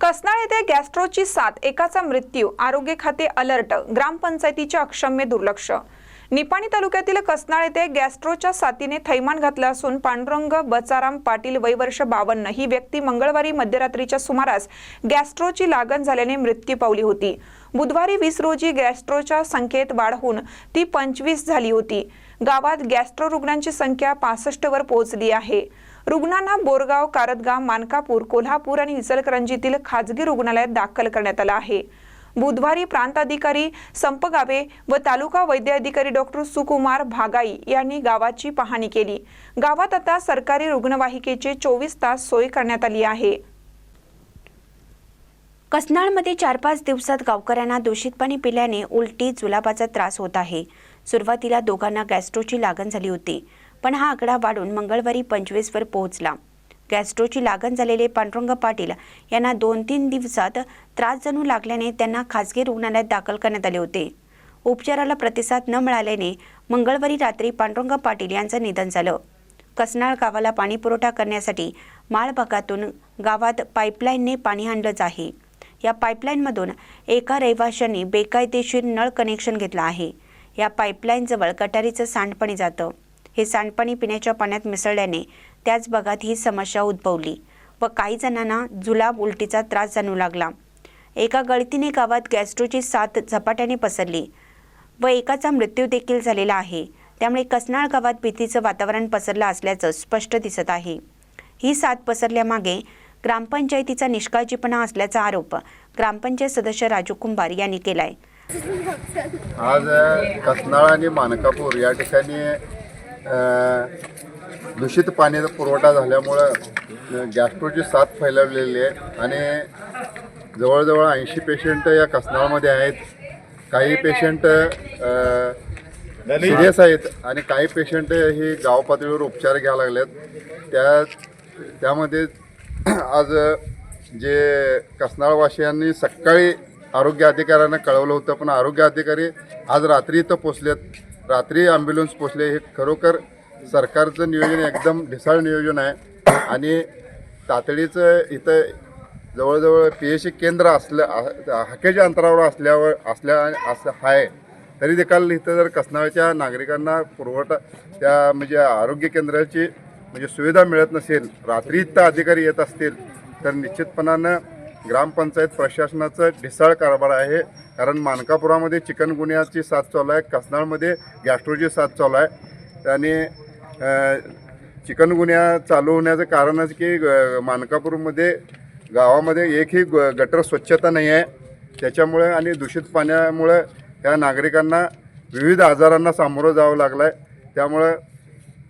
कसनाळ येथे गॅस्ट्रोची साथ एकाचा मृत्यू आरोग्य खाते अलर्ट ग्रामपंचायतीच्या अक्षम्य दुर्लक्ष निपाणी तालुक्यातील कसनाळ येथे गॅस्ट्रोच्या साथीने थैमान घातलं असून पांडुरंग बचाराम पाटील वय वर्ष बावन्न. ही व्यक्ती मंगळवारी मध्यरात्रीच्या सुमारास गॅस्ट्रोची लागण झाल्याने मृत्यू पावली होती. बुधवारी वीस रोजी गॅस्ट्रोच्या संख्येत वाढ होऊन ती पंचवीस झाली होती. गावात गॅस्ट्रो रुग्णांची संख्या पासष्टवर पोहोचली आहे. रुग्णांना बोरगाव कारतगाव मानकापूर कोल्हापूर आणि इचलकरंजीतील खाजगी रुग्णालयात दाखल करण्यात आलं आहे. बुधवारी प्रांताधिकारी संपगावे व तालुका वैद्य अधिकारी डॉक्टर सुकुमार भागाई यांनी गावाची पाहणी केली. गावात आता सरकारी रुग्णवाहिकेचे चोवीस तास सोय करण्यात आली आहे. कसनाळमध्ये चार पाच दिवसात गावकऱ्यांना दूषित पाणी पिल्याने उलटी जुलाबाचा त्रास होत आहे. सुरुवातीला दोघांना गॅस्ट्रोची लागण झाली होती पण हा आकडा वाढून मंगळवारी पंचवीसवर पोहोचला. गॅस्ट्रोची लागण झालेले पांडुरंग पाटील यांना दोन तीन दिवसात त्रास जणू लागल्याने त्यांना खासगी रुग्णालयात दाखल करण्यात आले होते. उपचाराला प्रतिसाद न मिळाल्याने मंगळवारी रात्री पांडुरंग पाटील यांचं निधन झालं. कसनाळ गावाला पाणी पुरवठा करण्यासाठी माळ भागातून गावात पाईपलाईनने पाणी आणलंच आहे. या पाईपलाईनमधून एका रहिवाशांनी बेकायदेशीर नळ कनेक्शन घेतलं आहे. या पाईपलाईनजवळ गटारीचं सांडपाणी जातं. हे सांडपाणी पिण्याच्या पाण्यात मिसळल्याने त्याच भागात ही समस्या उद्भवली व काही जणांना जुलाब उलटीचा त्रास जाणू लागला. एका गळतीने गावात गॅस्ट्रोची साथ झपाट्याने पसरली व एकाचा मृत्यू देखील झालेला आहे. त्यामुळे कसनाळ गावात भीतीचं वातावरण पसरलं असल्याचं स्पष्ट दिसत आहे. ही साथ पसरल्यामागे ग्रामपंचायतीचा निष्काळजीपणा असल्याचा आरोप ग्रामपंचायत सदस्य राजू कुंभार यांनी केलाय. आज कसनाळ आणि मानकापूर या ठिकाणी दूषित पाण्याचा पुरवठा झाल्यामुळं गॅस्ट्रोची साथ फैलावलेली आहे. आणि जवळजवळ ऐंशी पेशंट या कसनाळमध्ये आहेत. काही पेशंट सिरियस आहेत आणि काही पेशंट हे गाव पातळीवर उपचार घ्यायला लागलेत. त्या त्यामध्ये आज जे कसनाळवासियांनी सकाळी आरोग्य अधिकाऱ्यांना कळवलं होतं पण आरोग्य अधिकारी आज रात्री इथं पोचलेत. रात्री ॲम्ब्युलन्स पोचले. हे खरोखर सरकारचं नियोजन एकदम ढिसाळ नियोजन आहे. आणि तातडीचं इथं जवळजवळ पी एच सी केंद्र असल्या हाकेच्या अंतरावर असल्यावर असल्या असं आहे. तरी देखील इथं जर कसनाळच्या नागरिकांना पुरवठा त्या म्हणजे आरोग्य केंद्राची म्हणजे सुविधा मिळत नसेल रात्री इथं अधिकारी येत असतील तर निश्चितपणानं ग्रामपंचायत प्रशासनाचं ढिसाळ कारभार आहे. कारण मानकापुरामध्ये चिकनगुन्ह्याची साथ चालू आहे कसनाळमध्ये गॅस्ट्रोची साथ चालू आहे. आणि चिकनगुन्या चालू होण्याचं कारणच की ग- मानकापूरमध्ये गावामध्ये एकही ग- गटर स्वच्छता नाही आहे. त्याच्यामुळे आणि दूषित पाण्यामुळे या नागरिकांना विविध आजारांना सामोरं जावं लागलं आहे त्यामुळं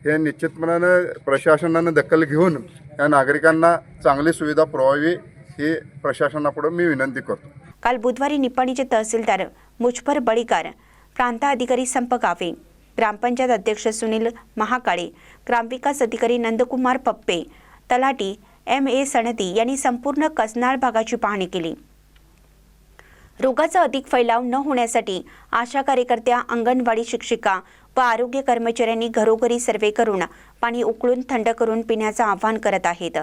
हे निश्चितपणानं प्रशासनानं दखल घेऊन या नागरिकांना चांगली सुविधा पुरवावी ही प्रशासनापुढं मी विनंती करतो. काल बुधवारी निपाणीचे तहसीलदार मुजफर बळीकार प्रांताधिकारी संप गावे. ग्रामपंचायत अध्यक्ष सुनील महाकाळे ग्रामविकास अधिकारी नंदकुमार पप्पे तलाटी एम ए सणती यांनी संपूर्ण कसनाळ भागाची पाहणी केली. रोगाचा अधिक फैलाव न होण्यासाठी आशा कार्यकर्त्या अंगणवाडी शिक्षिका व आरोग्य कर्मचाऱ्यांनी घरोघरी सर्वे करून पाणी उकळून थंड करून पिण्याचं आवाहन करत आहेत.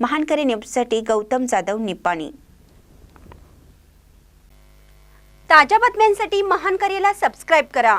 महानकरी न्यूजसाठी गौतम जाधव निपाणी ताज्या बातम्यांसाठी महानकरीला सबस्क्राईब करा.